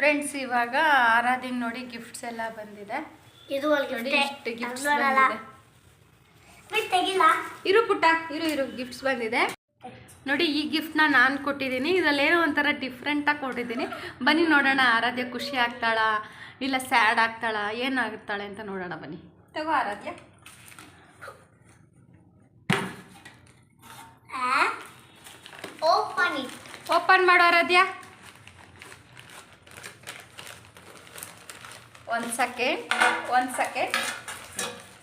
Friends ಇವಾಗ ಆರಾಧಿಗೆ ನೋಡಿ gifts ಎಲ್ಲ ಬಂದಿದೆ. ಇದು ನೋಡಿ ಇಷ್ಟು. ಗಿಫ್ಟ್ಸ್ ಬಂದಿದೆ. ಇರು ಪುಟ್ಟ ಇರು ಇರು ಗಿಫ್ಟ್ಸ್ ಬಂದಿದೆ. ನೋಡಿ ಈ ಗಿಫ್ಟ್ನ ನಾನು ಕೊಟ್ಟಿದ್ದೀನಿ. ಇದರಲ್ಲೇನೋ ಒಂಥರ ಡಿಫ್ರೆಂಟಾಗಿ ಕೊಟ್ಟಿದ್ದೀನಿ. ಬನ್ನಿ ನೋಡೋಣ ಆರಾಧ್ಯ ಖುಷಿ ಆಗ್ತಾಳಾ? ಇಲ್ಲ ಸ್ಯಾಡ್ ಆಗ್ತಾಳಾ? ಏನಾಗ್ತಾಳೆ ಅಂತ ನೋಡೋಣ ಬನ್ನಿ. ತಗೋ ಆರಾಧ್ಯ. ಓಪನ್ ಓಪನ್ ಮಾಡು ಆರಾಧ್ಯ. ಒಂದು ಸೆಕೆಂಡ್ ಒಂದು ಸೆಕೆಂಡ್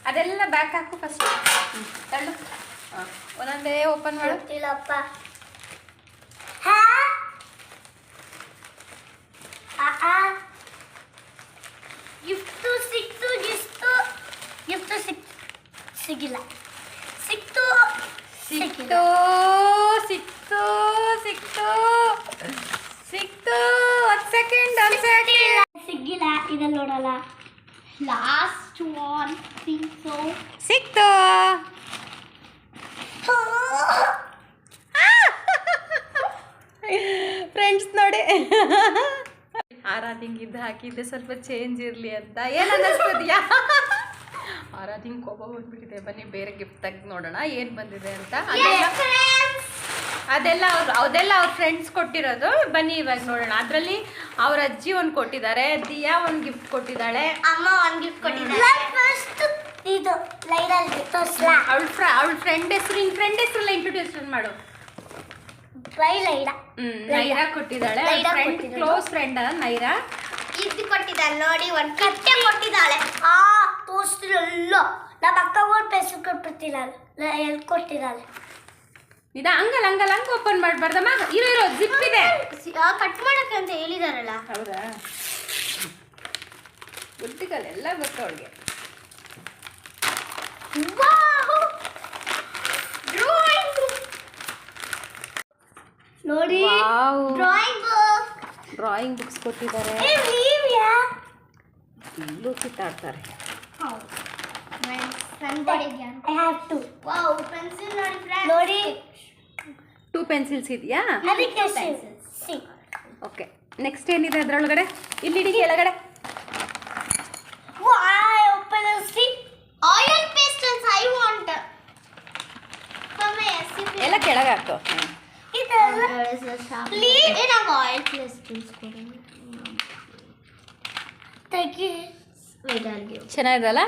ಅದೆಲ್ಲ ಬ್ಯಾಕ್ ಹಾಕು ಫಸ್ಟ್ ತಳ್ಳು. ಹಾಂ. ಒಂದೊಂದೇ ಓಪನ್ ಮಾಡು. ಗೊತ್ತಿಲ್ಲಪ್ಪ. ಹಾ? ಗಿಫ್ಟು ಸಿಕ್ತು ಗಿಫ್ಟು ಗಿಫ್ಟು ಸಿಕ್ ಸಿಗಿಲ್ಲ. ಸಿಕ್ತು. ಸಿಕ್ತು ಸಿಕ್ತು ಸಿಕ್ತು ಒಂದು ಸೆಕೆಂಡ್ ಒಂದು ಸೆಕೆಂಡ್ ಸಿಗ್ಗಿಲ್ಲ ನೋಡಲ್ಲ ಲಾಸ್ಟ್ ಒನ್ ಸಿಕ್ತು ಸಿಕ್ತು. ಫ್ರೆಂಡ್ಸ್ ನೋಡಿ. ಆರಾಧಿಂಗ್ ಇದು ಹಾಕಿದ್ದೆ ಸ್ವಲ್ಪ ಚೇಂಜ್ ಇರಲಿ ಅಂತ. ಏನು ಅನ್ನಿಸ್ತದ್ಯಾ? ಆರಾಧಿಂಗ್ ಕೋಪ ಬಂದ್ಬಿಟ್ಟಿದೆ. ಬನ್ನಿ ಬೇರೆ ಗಿಫ್ಟ್ ತೆಗ್ದು ನೋಡೋಣ. ಏನು ಬಂದಿದೆ ಅಂತ? ಅದೆಲ್ಲ ಅದೆಲ್ಲ ಅವ್ರು ಅದೆಲ್ಲ ಅವ್ರ ಫ್ರೆಂಡ್ಸ್ ಕೊಟ್ಟಿರೋದು. ಬನ್ನಿ ಇವಾಗ ನೋಡೋಣ. ಅದರಲ್ಲಿ ಅವ್ರ ಅಜ್ಜಿ ಒಂದು ಕೊಟ್ಟಿದ್ದಾರೆ ದಿಯಾ ಒಂದು ಗಿಫ್ಟ್ ಕೊಟ್ಟಿದ್ದಾಳೆ. ಅಮ್ಮ ಒಂದು ಗಿಫ್ಟ್ ಕೊಟ್ಟಿದ್ದಾರೆ. ಫಸ್ಟ್ ಇದು ಲೈನಲ್ಲಿ ಅವಳ ಫ್ರ ಅವಳ ಫ್ರೆಂಡ್ ಹೆಸರು ನಿನ್ನ ಫ್ರೆಂಡ್ ಹೆಸರೆಲ್ಲ ಇಂಟ್ರೊಡ್ಯೂಸ್ ಮಾಡು. Bye hmm Naira ಕೊಟ್ಟಿದ್ದಾಳೆ. Friend close friend Naira? ಇದು ಕೊಟ್ಟಿದ್ದಾಳೆ ನೋಡಿ ಒಂದು ಕಟ್ಟೆ ಕೊಟ್ಟಿದ್ದಾಳೆ. ಆ ತೋರಿಸ್ತಿಲ್ಲ ನಮ್ಮ ಅಕ್ಕಗಳು ಪೆಸು ಕೊಟ್ಬಿಡ್ತಿಲ್ಲ ಎಲ್ಲಿ ಕೊಟ್ಟಿದ್ದಾಳೆ. ಇದ ಹಂಗಲ್ಲ ಹಂಗಲ್ಲ ಹಂಗ ಓಪನ್ ಮಾಡ್ಬಾರ್ದಮ್ಮ ಇರೋ ಇರೋ ಜಿಪ್ ಇದೆ. ಕಟ್ ಮಾಡಕ್ಕೆ ಅಂತ ಹೇಳಿದಾರಲ್ಲ. ಹೌದಾ? ಎಲ್ಲ ಗೊತ್ತು ಅವಳಿಗೆ. ನೋಡಿ ಡ್ರಾಯಿಂಗ್ ಬುಕ್ ಡ್ರಾಯಿಂಗ್ ಬುಕ್ಸ್ ಕೊಟ್ಟಿದ್ದಾರೆ. ಇಲ್ಲೂ ಕಿತ್ತಾಡ್ತಾರೆ. I have to wow pencil ನೋಡಿ ಫ್ರೆಂಡ್ಸ್ ನೋಡಿ ಟೂ ಪೆನ್ಸಿಲ್ಸ್ ಇದೆಯಾ ಅದಕ್ಕೆ ಸಿ ಓಕೆ ನೆಕ್ಸ್ಟ್ ಏನಿದೆ ಅದರೊಳಗಡೆ? ಇಲ್ಲಿ ಇಡಿ ಕೆಳಗಡೆ? Why open a stick? Oil pastels I want. Mama, yes, if ಎಲ್ಲ ಕೆಳಗೆ ಹಾಕು Please. ಏ ನಂಗೆ ಆಯಿಲ್ ಪೇಸ್ಟಲ್ಸ್ ಕೊಡಿ. ತೆಗಿ ಚೆನ್ನಾಗಿದಲ್ಲ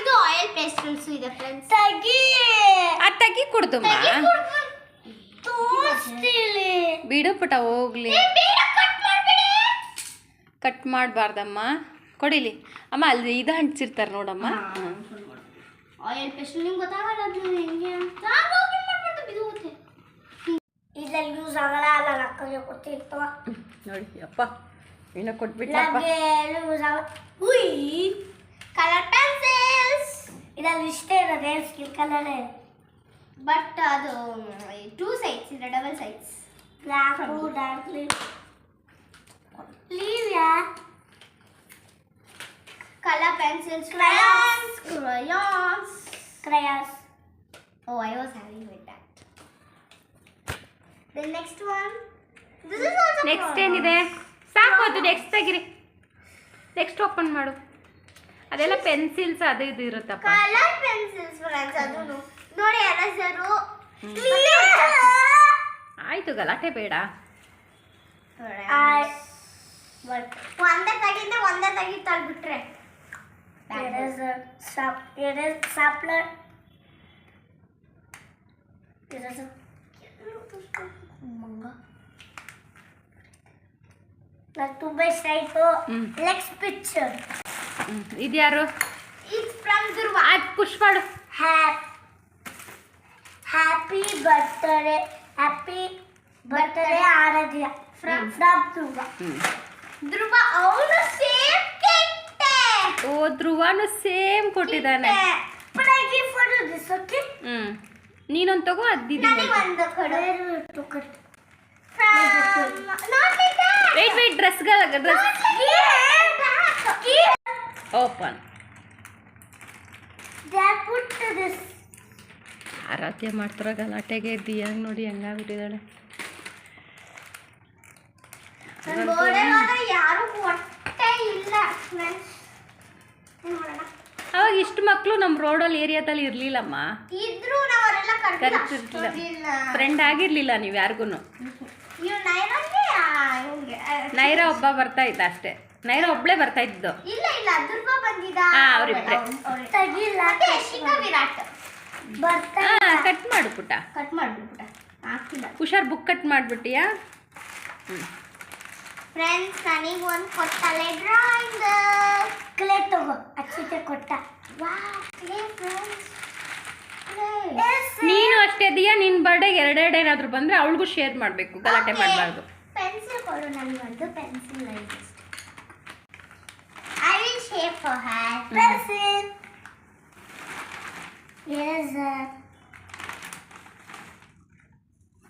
ಇದು ಆಯಿಲ್ ಪೇಸ್ಟಲ್ಸ್ ಇದೆ ಫ್ರೆಂಡ್ಸ್ ತೆಗಿ. ಅದು ತೆಗಿ ಬಿಡು ಪುಟ ಹೋಗ್ಲಿ. ಕಟ್ ಮಾಡಬಾರ್ದಮ್ಮ. ಕೊಡಿಲಿ. ಅಮ್ಮ ಅಲ್ಲಿ ಇದು ಹಂಚಿರ್ತಾರೆ ನೋಡಮ್ಮ. ಆಯಿಲ್ ಗೊತ್ತಾಗಲ್ಲ ಹೆಂಗೆ ಇದ್ರಲ್ಲಿ ಯೂಸ್ ಆಗಲ್ಲ ಅಲ್ಲ ಗೊತ್ತಿರ್ತವ ನೋಡಿ ಅಪ್ಪ ಏನೋ ಕೊಟ್ಬಿಟ್ಟು ಯೂಸ್ ಆಗ ಉಯ್ ಕಲರ್ ಪೆನ್ಸಿಲ್ಸ್ ಇದರಲ್ಲಿ ಇಷ್ಟೇ ಇರೋದು ಏನು ಸ್ಕಿಲ್ ಕಲರೇ ಬಟ್ ಅದು ಟೂ ಸೈಡ್ಸ್ ಇದೆ ಡಬಲ್ ಸೈಡ್ಸ್ ಬ್ಲ್ಯಾಕ್ ಡಾರ್ಕ್ ಲೀವ್ಯಾ color pencils, crayons, crayons, crayons. Oh, I was having with that. The next one. This is also next ಏನಿದೆ? ಸಾಕು ಅದು ನೆಕ್ಸ್ಟ್ ತೆಗಿರಿ. ನೆಕ್ಸ್ಟ್ ಓಪನ್ ಮಾಡು. ಅದೆಲ್ಲ ಪೆನ್ಸಿಲ್ಸ್ ಅದು ಇದು ಇರುತ್ತಪ್ಪ. ಕಲರ್ ಪೆನ್ಸಿಲ್ಸ್ ಫ್ರೆಂಡ್ಸ್ ಅದು ನೋಡಿ ಎಲ್ಲರೂ ಆಯ್ತು ಗಲಾಟೆ ಬೇಡ. ಒಂದೇ ತೆಗಿದ್ರೆ ಒಂದೇ ತೆಗಿ ತಗ್ಬಿಟ್ರೆ. ಸಾಪ್ಲರ್ ತುಂಬ ಇಷ್ಟ ಆಯ್ತು. Next picture. ಇದ್ಯಾರು? ಆಯ್ತು ಪುಷ್ ಮಾಡು. Happy birthday happy birthday Aaradhya. From Dhruva ಅವನು ಸೇಮ್ ಕೆಟ್ಟೆ. ಓ ಧ್ರುವನು ಸೇಮ್ ಕೊಟ್ಟಿದ್ದಾನೆ. ಪುನಃ ಫೋಟೋ ದಿಸ್ ಓಕೆ ಹ್ಮ್. ನೀನೊಂದು ತಗೋ ಅದ್ದಿದ್ದೀನಿ ವೆಯ್ಟ್ ವೆಯ್ಟ್ ಡ್ರೆಸ್ಗಳ ಡ್ರೆಸ್ ಓಪನ್. ಆರಾಧ್ಯ ಮಾಡ್ತಾರ ಗಲಾಟೆಗೆ ದಿಯಾಂಗ್ ನೋಡಿ ಹೆಂಗಾಗ್ಬಿಟ್ಟಿದ್ದಾಳೆ. ಅವಾಗ ಇಷ್ಟು ಮಕ್ಕಳು ನಮ್ಮ ರೋಡಲ್ಲಿ ಏರಿಯಾದಲ್ಲಿ ಇರಲಿಲ್ಲಮ್ಮ. ಕರ್ತಿರ್ಲಿಲ್ಲ. ಫ್ರೆಂಡ್ ಆಗಿರ್ಲಿಲ್ಲ ನೀವು ಯಾರಿಗೂ ನೈರಾ ಒಬ್ಬ ಬರ್ತಾ ಇದ್ದ ಅಷ್ಟೇ. ನೈರಾ ಒಬ್ಳೆ ಬರ್ತಾ ಇದ್ದು ಇಲ್ಲ ಇಲ್ಲ ದುರ್ಗಾ ಬಂದಿದ. ಹಾ, ಅವ್ರಿಬ್ರೇ. ತಗಿಲ್ಲ ಮತ್ತೆ ವಿರಾಟ್. ಬರ್ತಾ ಹಾ ಕಟ್ ಮಾಡು ಪುಟ. ಕಟ್ ಹುಷಾರ್ ಬುಕ್ ಕಟ್ ಮಾಡ್ಬಿಟ್ಟಿಯಾ? ಫ್ರೆಂಡ್ಸ್ ನನಗೆ ಒಂದು ಕೊಟ್ಟಲೆ ಡ್ರಾಯಿಂಗ್ ಕ್ಲೇ ತಗೋ ಅಕ್ಷತೆ ಕೊಟ್ಟ. ಕ್ಲೇ ಫ್ರೆಂಡ್ಸ್ ನೀನು ಅಷ್ಟೇ ದಿಯಾ ನಿನ್ನ ಬರ್ಡೇಗೆ ಎರಡೆರಡು ಏನಾದರೂ ಬಂದರೆ ಅವಳಿಗೂ ಶೇರ್ ಮಾಡಬೇಕು ಗಲಾಟೆ ಮಾಡಬಾರ್ದು. ಪೆನ್ಸಿಲ್ ಕೊಡು ನನಗೊಂದು pencil I shape for her mm. person. Here's a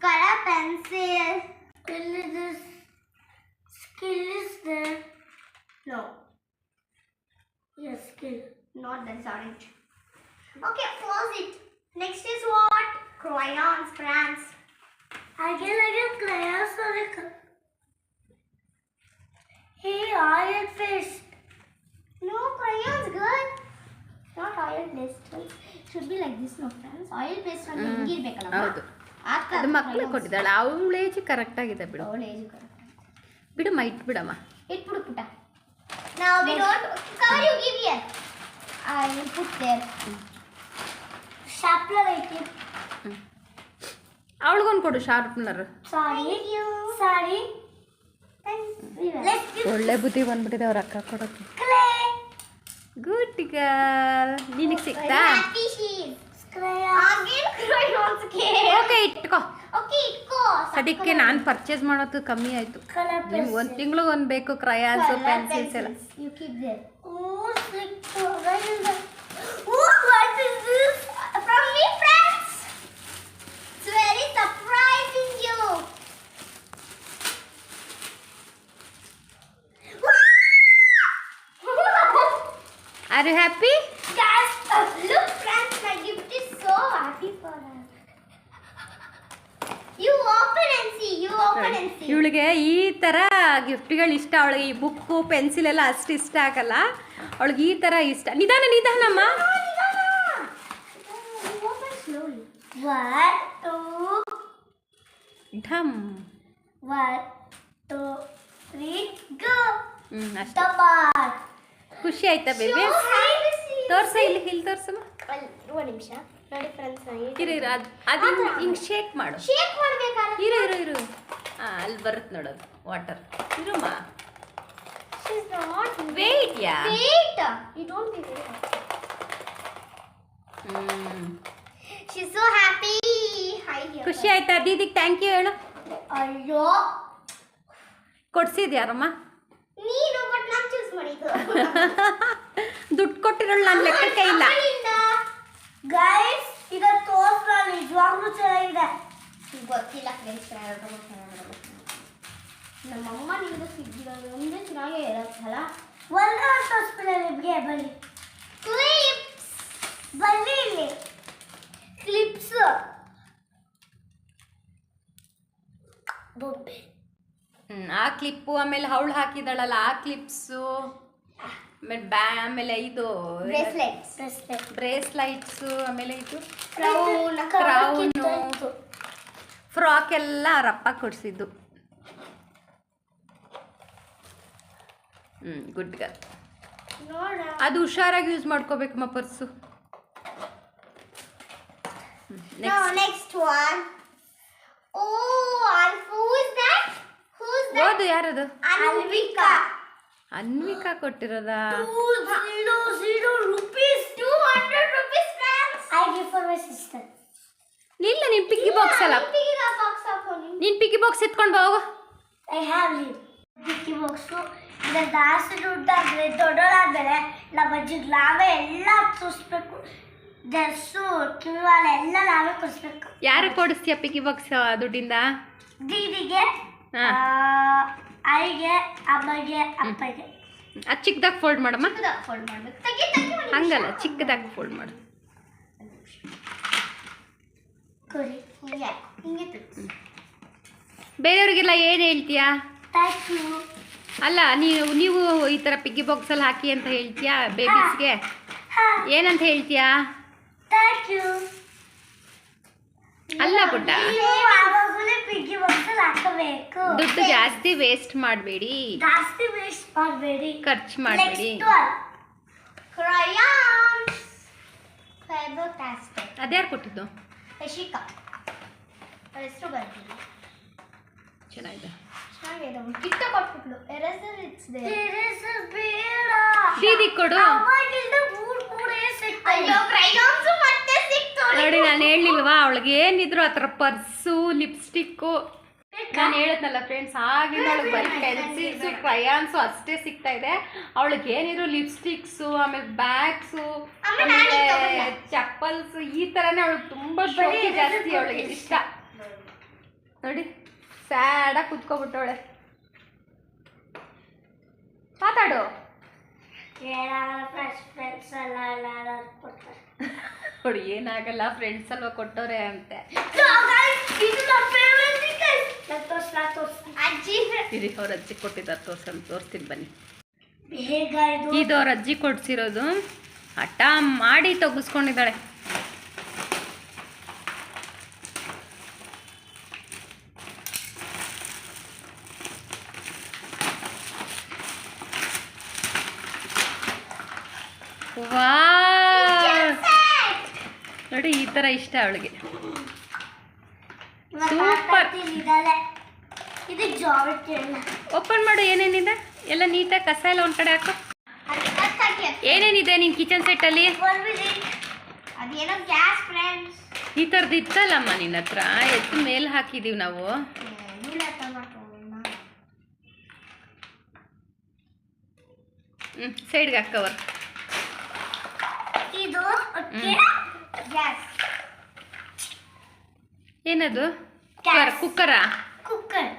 color pencil. Skill is this. Skill is there. No. Yes, skill. Not that's orange. Okay, close it. Next is what? Crayons, crayons. Again, again, crayons are Hey, I am fish. No crayons, good. Not oil paste. Should be like this, no friends. Oil ಅಂದ್ರೆ ಹ್ಮ್. ಹಿಂಗಿರ್ಬೇಕಲ್ಲ ಹೌದು. ಅದು ಮಕ್ಕಳು ಕೊಟ್ಟಿದ್ದಾಳೆ. ಅವಳ age correct ಆಗಿದೆ ಬಿಡು. ಅವಳ age correct ಬಿಡಮ್ಮ ಇಟ್ಬಿಡಮ್ಮ. ಇಟ್ಬಿಡು ಪುಟ. ನಾವು we don't cover you give here I will put there sharpener ಐತಿ. ಅವಳಿಗೊಂದು ಕೊಡು ಶಾರ್ಪ್ನರ್ ಸಾರಿ ಸಾರಿ ಒಳ್ಳೆ ಬುದ್ಧಿ ಬಂದ್ಬಿಟ್ಟಿದೆ ಅವ್ರ ಅಕ್ಕ ಕೊಡೋಕೆ. ಕ್ಲೇ ಗುಡ್ ಗರ್ಲ್ ನಿನಗೆ ಸಿಕ್ತಾ ಓಕೆ ಇಟ್ಕೋ. ಅದಕ್ಕೆ ನಾನು ಪರ್ಚೇಸ್ ಮಾಡೋದು ಕಮ್ಮಿ ಆಯಿತು. ನಿಮ್ಗೆ ಒಂದು ತಿಂಗಳು ಒಂದು ಬೇಕು ಕ್ರಯಾನ್ಸು ಪೆನ್ಸಿಲ್ಸ್ ಎಲ್ಲ. Are you happy Guys, uh, look, friends, my gift is so happy for her. You open and see. You open and see. ಇವಳಿಗೆ ಈ ಥರ ಗಿಫ್ಟ್ಗಳು ಇಷ್ಟ ಅವಳಿಗೆ ಈ ಬುಕ್ಕು ಪೆನ್ಸಿಲ್ ಎಲ್ಲ ಅಷ್ಟು ಇಷ್ಟ ಆಗಲ್ಲ ಅವಳಿಗೆ ಈ ಥರ ಇಷ್ಟ ನಿಧಾನ ನಿಧಾನಮ್ಮ Open slowly. One, two, ಢಮ್ one, two, three, go. ಹ್ಞೂ ಅಷ್ಟೇ The bar. ಖುಷಿ ಆಯ್ತಾ ಬೇಬಿ ತೋರ್ಸ ಇಲ್ಲಿ ಇಲ್ಲಿ ತೋರ್ಸಮ್ಮ. ಒಂದು ನಿಮಿಷ. ನೋಡಿ ಫ್ರೆಂಡ್ಸ್ ಇರು ಇರು ಅದು ಅದು ಹಿಂಗೆ ಶೇಕ್ ಮಾಡು. ಶೇಕ್ ಮಾಡ್ಬೇಕಲ್ಲ ಇರು ಇರು ಇರು. ಹಾಂ ಅಲ್ಲಿ ಬರುತ್ತೆ ನೋಡೋದು ವಾಟರ್ ಇರುಮ್ಮ. Wait yeah? Wait you don't be she's so happy ಖುಷಿ ಆಯ್ತಾ? ದೀದಿಗೆ ಥ್ಯಾಂಕ್ ಯು ಹೇಳು. ಅಯ್ಯೋ. ಕೊಡ್ಸಿದ್ಯಾರಮ್ಮ ನೀನು ಬಟ್ ನಾನು ಚೂಸ್ ಮಾಡಿದ್ದು ದುಡ್ಡು ಕೊಟ್ಟಿರೋಳು ನಾನು ಲೆಕ್ಕಕ್ಕೆ ಇಲ್ಲ. ಗೈಸ್ ಈಗ ತೋರ್ಸ ನಿಜವಾಗ್ಲೂ ಚೆನ್ನಾಗಿದೆ. ಗೊತ್ತಿಲ್ಲ ಫ್ರೆಂಡ್ಸ್ ನಮ್ಮಮ್ಮ ನಿಮ್ಗೆ ಸಿಗ್ದಿರೋದು ಚೆನ್ನಾಗೇ ಇರತ್ತಲ್ಲ? ಒಂದು ತೋರಿಸ್ಬಿಡ ನಿಮಗೆ ಬನ್ನಿ. ಕ್ಲಿಪ್ಸ್ ಬನ್ನಿ ಇಲ್ಲಿ. ಕ್ಲಿಪ್ಸ್ ಬೊಬ್ಬೆ. ಹ್ಮ್, ಆ ಕ್ಲಿಪ್ಪು ಆಮೇಲೆ ಅವಳು ಹಾಕಿದಾಳಲ್ಲ ಆ ಕ್ಲಿಪ್ಸು ಆಮೇಲೆ ಬ್ಯಾ ಆಮೇಲೆ ಇದು ಬ್ರೇಸ್ಲೈಟ್ಸ್. ಬ್ರೇಸ್ಲೆಟ್. ಬ್ರೇಸ್ಲೈಟ್ಸು ಆಮೇಲೆ ಇದು ಕ್ರೌನ್ ಕ್ರೌನು ಫ್ರಾಕ್ ಎಲ್ಲ ರಪ್ಪ ಕೊಡಿಸಿದ್ದು. ಹ್ಞೂ ಗುಡ್ ಗರ್ ಅದು ಹುಷಾರಾಗಿ ಯೂಸ್ ಮಾಡ್ಕೋಬೇಕಮ್ಮ ಪರ್ಸು. ನೆಕ್ಸ್ಟ್ ಓ? ಓದು ಯಾರದು? Anvika. ಅನ್ವಿಕಾ ಕೊಟ್ಟಿರೋದಾ. ಇಲ್ಲ ನೀನು ಪಿಕ್ಕಿ ಬಾಕ್ಸ್ ಅಲ್ಲ. ನೀನು ಪಿಕ್ಕಿ ಬಾಕ್ಸ್ ಎತ್ಕೊಂಡು ಹೋಗು. ಐ ಹ್ಯಾವ್ ಲಿ ಪಿಕ್ಕಿ ಬಾಕ್ಸ್ ಬಾಕ್ಸು ಈಗ ಜಾಸ್ತಿ ದುಡ್ಡಾದರೆ ದೊಡ್ಡೋಳಾದ್ಮೇಲೆ ನಮ್ಮ ಅಜ್ಜಿಗೆ ನಾವೇ ಎಲ್ಲ ತೋರಿಸ್ಬೇಕು ಡ್ರೆಸ್ಸು ಕಿವಿವಾಲ ಎಲ್ಲ ನಾವೇ ಕೊಡಿಸ್ಬೇಕು ಯಾರು ಕೊಡಿಸ್ತೀಯ ಪಿಕ್ಕಿ ಬಾಕ್ಸ್ ದುಡ್ಡಿಂದ? ದೀದಿಗೆ? ಹಾ. ಆಯಿಗೆ ಅಮ್ಮಗೆ ಅಪ್ಪಗೆ. ಅದು ಚಿಕ್ಕದಾಗ ಫೋಲ್ಡ್ ಮಾಡಮ್ಮ. ಫೋಲ್ಡ್ ಮಾಡ್ಬೇಕು. ತೆಗಿ ತೆಗಿ ಒಂದು ಹಂಗಲ್ಲ ಚಿಕ್ಕದಾಗಿ ಫೋಲ್ಡ್ ಮಾಡು. ಕೊಡಿ ಹಿಂಗೆ ಹಿಂಗೆ ತೆಗ್ಸಿ. ಬೇರೆಯವ್ರಿಗೆಲ್ಲ ಏನು ಹೇಳ್ತೀಯಾ? ಥ್ಯಾಂಕ್ ಯು ಅಲ್ಲ ನೀವು ನೀವು ಈ ಥರ ಪಿಗ್ಗಿ ಬಾಕ್ಸಲ್ಲಿ ಹಾಕಿ ಅಂತ ಹೇಳ್ತೀಯಾ ಬೇಬೀಸ್ಗೆ? ಏನಂತ ಹೇಳ್ತೀಯಾ? ಥ್ಯಾಂಕ್ ಯು ಅಲ್ಲ ಪುಟ್ಟ. ನೀವು ದುಡ್ಡು ಜಾಸ್ತಿ ವೇಸ್ಟ್ ಮಾಡಬೇಡಿ. ಜಾಸ್ತಿ ವೇಸ್ಟ್ ಮಾಡಬೇಡಿ. ಖರ್ಚು ಮಾಡಬೇಡಿ. ಕ್ರಯಾನ್ಸ್ ಫೈಬರ್ ಕ್ಯಾಸ್ಟರ್ ಅದ್ಯಾರು ಕೊಟ್ಟಿದ್ದು? ಯಶಿಕಾ ಅವ್ರ ಹೆಸರು ಬರ್ತೀನಿ ಚೆನ್ನಾಗಿದೆ. ಚೆನ್ನಾಗಿದೆ. ಒಂದು ಕಿಟ್ಟ ಕೊಟ್ಬಿಟ್ಲು. ಎರೇಸರ್ ಇಟ್ಸ್ ದೇ ಎರೇಸರ್ ಬೇಡ. ದೀದಿ ಕೊಡು. ಅವಾಗಿಂದ ಮೂರ್ ಮೂರೇ ಸಿಕ್ತು. ಅಯ್ಯೋ ಕ್ರಯಾನ್ಸ್ ಮತ್ತೆ ಸಿಕ್ತು. ನೋಡಿ ನಾನು ಹೇಳಿಲ್ವಾ ಅವಳಿಗೆ ಏನಿದ್ರು ಆ ಥರ ಪರ್ಸು ಲಿಪ್ಸ್ಟಿಕ್ಕು. ನಾನು ಹೇಳಿದ್ನಲ್ಲ ಫ್ರೆಂಡ್ಸ್ ಆಗಿಂದ ಅವಳಿಗೆ ಬರೀ ಪೆನ್ಸಿಲ್ಸು ಕ್ರಯಾನ್ಸು ಅಷ್ಟೇ ಸಿಗ್ತಾ ಇದೆ. ಅವಳಿಗೆ ಏನಿದ್ರು ಲಿಪ್ಸ್ಟಿಕ್ಸು ಆಮೇಲೆ ಬ್ಯಾಗ್ಸು ಆಮೇಲೆ ಚಪ್ಪಲ್ಸು ಈ ಥರನೇ ಅವಳಿಗೆ ತುಂಬ ಶೋಕಿ ಜಾಸ್ತಿ ಅವಳಿಗೆ ಇಷ್ಟ. ನೋಡಿ ಸ್ಯಾಡಾಗಿ ಕುತ್ಕೊಬಿಟ್ಟವಳೆ. ಮಾತಾಡು. ನೋಡಿ ಏನಾಗಲ್ಲ ಫ್ರೆಂಡ್ಸ್ ಅಲ್ವಾ ಕೊಟ್ಟವ್ರೆ ಅಂತೆ. ಇರಿ ಅವ್ರ ಅಜ್ಜಿ ಕೊಟ್ಟಿದ್ದಾರೆ ತೋರ್ಸನ್ ತೋರಿಸ್ತೀನಿ ಬನ್ನಿ. ಇದು. ಅವ್ರ ಅಜ್ಜಿ ಕೊಡ್ಸಿರೋದು. ಹಠ ಮಾಡಿ ತೆಗೆಸ್ಕೊಂಡಿದ್ದಾಳೆ. ವಾ ನೋಡಿ ಈ ಥರ ಇಷ್ಟ ಅವಳಿಗೆ. ಇದಾಳೆ ಇದು ಜಾಮೆಟ್ರಿ ಓಪನ್ ಮಾಡು ಏನೇನಿದೆ? ಎಲ್ಲ ನೀಟಾಗಿ ಕಸ ಎಲ್ಲ ಒಂದು ಕಡೆ ಹಾಕು. ಏನೇನಿದೆ ನಿನ್ನ ಕಿಚನ್ ಸೆಟ್ಟಲ್ಲಿ ಅದೇನೋ ಗ್ಯಾಸ್ ಫ್ರೆಂಡ್ಸ್ ಈ ಥರದ್ದು ಇತ್ತಲ್ಲಮ್ಮ ನಿನ್ನ ಹತ್ರ? ಎತ್ತು ಮೇಲೆ ಹಾಕಿದೀವಿ ನಾವು. ಹ್ಞೂ ಸೈಡ್ಗೆ ಹಾಕವರ್ ಇದು ಗ್ಯಾಸ್ ಏನದು? Gas. ಕುಕ್ಕರ ಕುಕ್ಕರ್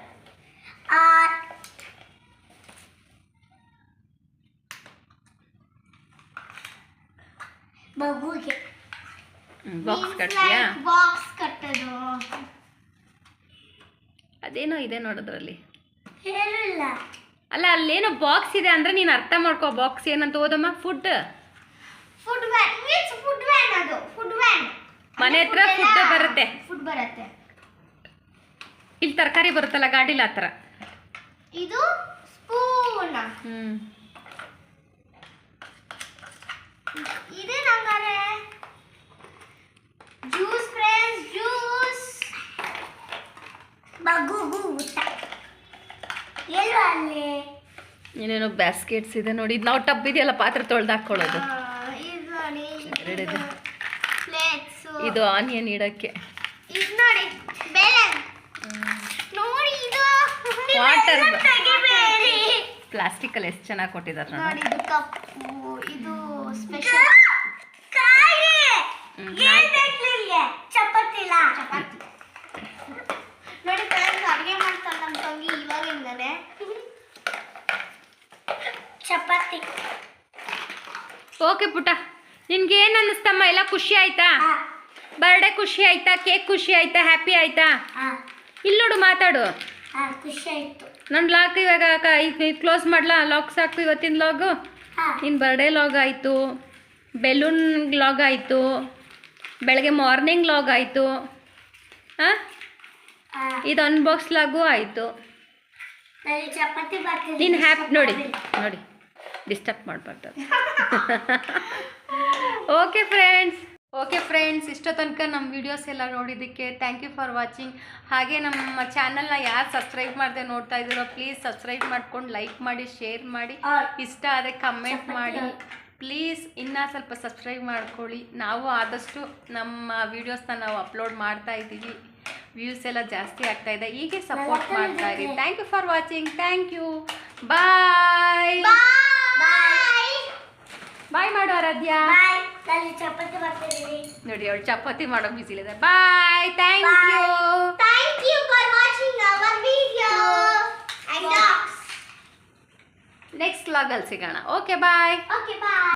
ಮಗುಗೆ ಬಾಕ್ಸ್ ಕಟ್ಟಿಯಾ ಬಾಕ್ಸ್ ಕಟ್ಟೋದು. ಅದೇನೋ ಇದೆ ನೋಡೋದ್ರಲ್ಲಿ ಹೇಳಿಲ್ಲ. ಅಲ್ಲ ಅಲ್ಲೇನೋ ಬಾಕ್ಸ್ ಇದೆ ಅಂದ್ರೆ ನೀನು ಅರ್ಥ ಮಾಡ್ಕೋ ಬಾಕ್ಸ್ ಏನಂತ ಓದಮ್ಮ? Food food van means food van ಅದು. ಫುಡ್ ವ್ಯಾನ್ ಮನೆ ಹತ್ರ ಫುಡ್ ಬರುತ್ತೆ. ಫುಡ್ ಬರುತ್ತೆ. ಇಲ್ಲಿ ತರಕಾರಿ ಬರುತ್ತಲ್ಲ ಗಾಡಿಲಿ ಆ ಥರ. ಇದು ಸ್ಪೂನ್. ಹ್ಞೂ ಇದೆ ನಂಗಾರೆ. ಜ್ಯೂಸ್ ಫ್ರೆಂಡ್ಸ್ ಜ್ಯೂಸ್ ಮಗುಗೂ ಊಟ. ಎಲ್ಲೋ ಅಲ್ಲಿ? ಏನೇನೋ ಬ್ಯಾಸ್ಕೆಟ್ಸ್ ಇದೆ ನೋಡಿ. ಇದು ನಾವು ಟಬ್ ಇದೆಯಲ್ಲ ಪಾತ್ರೆ ತೊಳೆದು ಹಾಕ್ಕೊಳ್ಳೋದು ಇದು ನೋಡಿ ಎರಡಿದೆ. ಪ್ಲೇಟ್ಸ್ ಇದು ಆನಿಯನ್ ಇಡಕ್ಕೆ. ಇದು ನೋಡಿ ಬೇರೆ ನೋಡಿ ಇದು Water. ಪ್ಲಾಸ್ಟಿಕ್ ಅಲ್ಲಿ ಪ್ಲಾಸ್ಟಿಕಲ್ಲಿ ಎಷ್ಟು ಚೆನ್ನಾಗಿ ಕೊಟ್ಟಿದ್ದಾರೆ ನೋಡಿ ಇದು ಕಪ್ಪು ಇದು ಸ್ಪೆಷಲ್. ಚಪಾತಿ ಚಪಾತಿ. ನೋಡಿ ಫ್ರೆಂಡ್ಸ್ ಅಡುಗೆ ಮಾಡ್ತಾಳೆ ನಮ್ಮ ತಂಗಿ ಇವಾಗಿಂದನೇ. ಚಪಾತಿ. ಓಕೆ ಪುಟ ನಿನ್ಗೆ ಏನ್ ಅನ್ನಿಸ್ತಮ್ಮ? ಎಲ್ಲ ಖುಷಿ ಆಯ್ತಾ? ಬರ್ಡೇ ಖುಷಿ ಆಯ್ತಾ? ಕೇಕ್ ಖುಷಿ ಆಯ್ತಾ? ಹ್ಯಾಪಿ ಆಯ್ತಾ? ಇಲ್ಲಿ ನೋಡು ಮಾತಾಡು. ಖುಷಿ ಆಯ್ತು. ನನ್ನ ಲಾಕ್ ಇವಾಗ ಕ್ಲೋಸ್ ಮಾಡ್ಲಾ? ಲಾಕ್ ಸಾಕು ಇವತ್ತಿನ ಲಾಗು ನಿನ್ನ ಬರ್ಡೇ ಲಾಗ್ ಆಯಿತು. ಬೆಲೂನ್ ಲಾಗ್ ಆಯಿತು. ಬೆಳಗ್ಗೆ ಮಾರ್ನಿಂಗ್ ಲಾಗ್ ಆಯಿತು. ಹಾಂ ಇದು ಅನ್ಬಾಕ್ಸ್ ಲಾಗು ಆಯಿತು. ನೀನು ಹ್ಯಾಪ್ ನೋಡಿ ನೋಡಿ ಡಿಸ್ಟರ್ಬ್ ಮಾಡಬಾರ್ದು ಓಕೆ ಫ್ರೆಂಡ್ಸ್ ಓಕೆ ಫ್ರೆಂಡ್ಸ್ ಇಷ್ಟೋ ತನಕ ನಮ್ಮ ವಿಡಿಯೋಸ್ ಎಲ್ಲ ನೋಡಿದ್ದಕ್ಕೆ ಥ್ಯಾಂಕ್ ಯು ಫಾರ್ ವಾಚಿಂಗ್ ಹಾಗೆ ನಮ್ಮ ಚಾನಲ್ನ ಯಾರು ಸಬ್ಸ್ಕ್ರೈಬ್ ಮಾಡದೆ ನೋಡ್ತಾ ಇದ್ದೀರೋ ಪ್ಲೀಸ್ ಸಬ್ಸ್ಕ್ರೈಬ್ ಮಾಡ್ಕೊಂಡು ಲೈಕ್ ಮಾಡಿ ಶೇರ್ ಮಾಡಿ. ಇಷ್ಟ ಆದರೆ ಕಮೆಂಟ್ ಮಾಡಿ. ಪ್ಲೀಸ್ ಇನ್ನೂ ಸ್ವಲ್ಪ ಸಬ್ಸ್ಕ್ರೈಬ್ ಮಾಡ್ಕೊಳ್ಳಿ. ನಾವು ಆದಷ್ಟು ನಮ್ಮ ವೀಡಿಯೋಸ್ನ ನಾವು ಅಪ್ಲೋಡ್ ಮಾಡ್ತಾ ಇದ್ದೀವಿ. ವ್ಯೂಸ್ ಎಲ್ಲ ಜಾಸ್ತಿ ಆಗ್ತಾ ಇದೆ. ಹೀಗೆ ಸಪೋರ್ಟ್ ಮಾಡ್ತಾ ಇರಿ. Thank you for watching thank you bye bye bye ಮಾಡು ಆರಾಧ್ಯ. ಚಪಾತಿ ಬರ್ತಿದ್ದೀನಿ ನೋಡಿ ಅವಳು ಚಪಾತಿ ಮಾಡೋ ಬಿಸಿಲಿದೆ bye thank you Thank you for watching our video. And dogs. Next ಲಾಗಲ್ಲಿ ಸಿಗೋಣ ಓಕೆ ಬಾಯ್ Okay, bye.